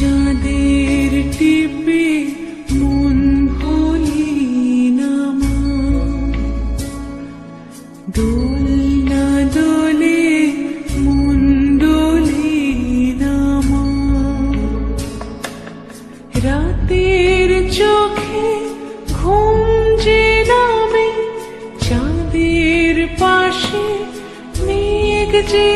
চাঁদের টিপে মন ভুলি না মা। দোলনা দোলে মন ডোলে না মা। রাতের চোখে ঘুম যে নামে, চাঁদের পাশে মেঘ যে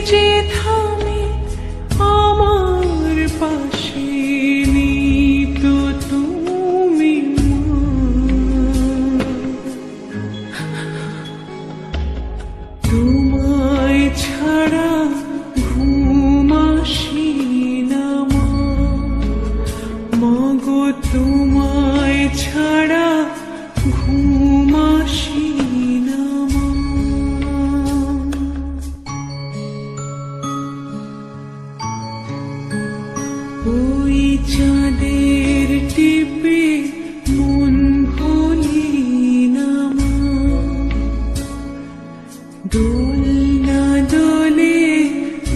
যে থামে আমার পাশে তো তুমি তোমায় ছাড়া ঘুম আসি না মাগো তোমায় ছাড়া ঘুম ওই চাঁদের টিপে মন ভুলি না মা দোলনা দোলে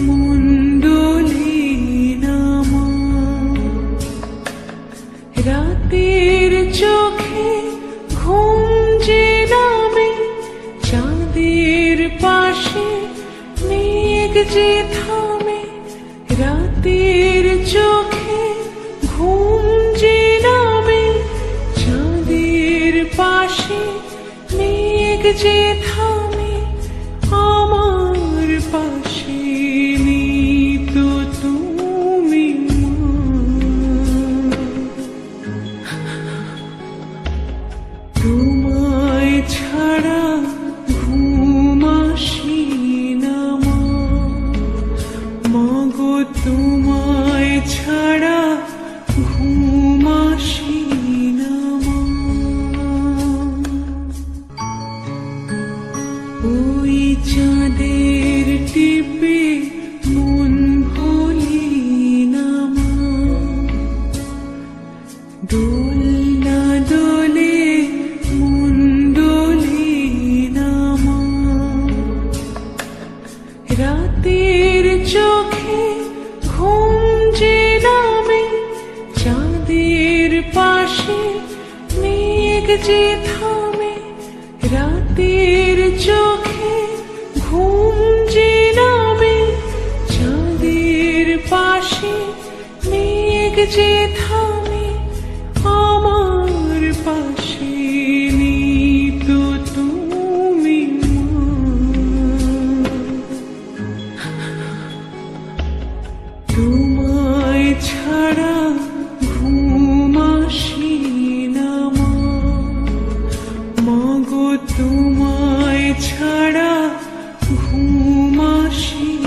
মন ডোলে না মা। রাতের চোখে ঘুম যে নামে, চাঁদের পাশে মেঘ যে থামে রাতের চোখে ঘুম যে নামে চাঁদের পাশে মেঘ যে তোমায় ছাড়া ঘুম আসি না ওই চাঁদের টিপে মন ভুলি দোলনা দোলে মন ডোলে নামা রাতের চোখে যে থামে রাতের চোখে, ঘুম যে নামে চাঁদের পাশে, মেঘ যে থামে আমার পাশে তো তুমি। তোমায় ছাড়া তোমায় ছাড়া ঘুমাসি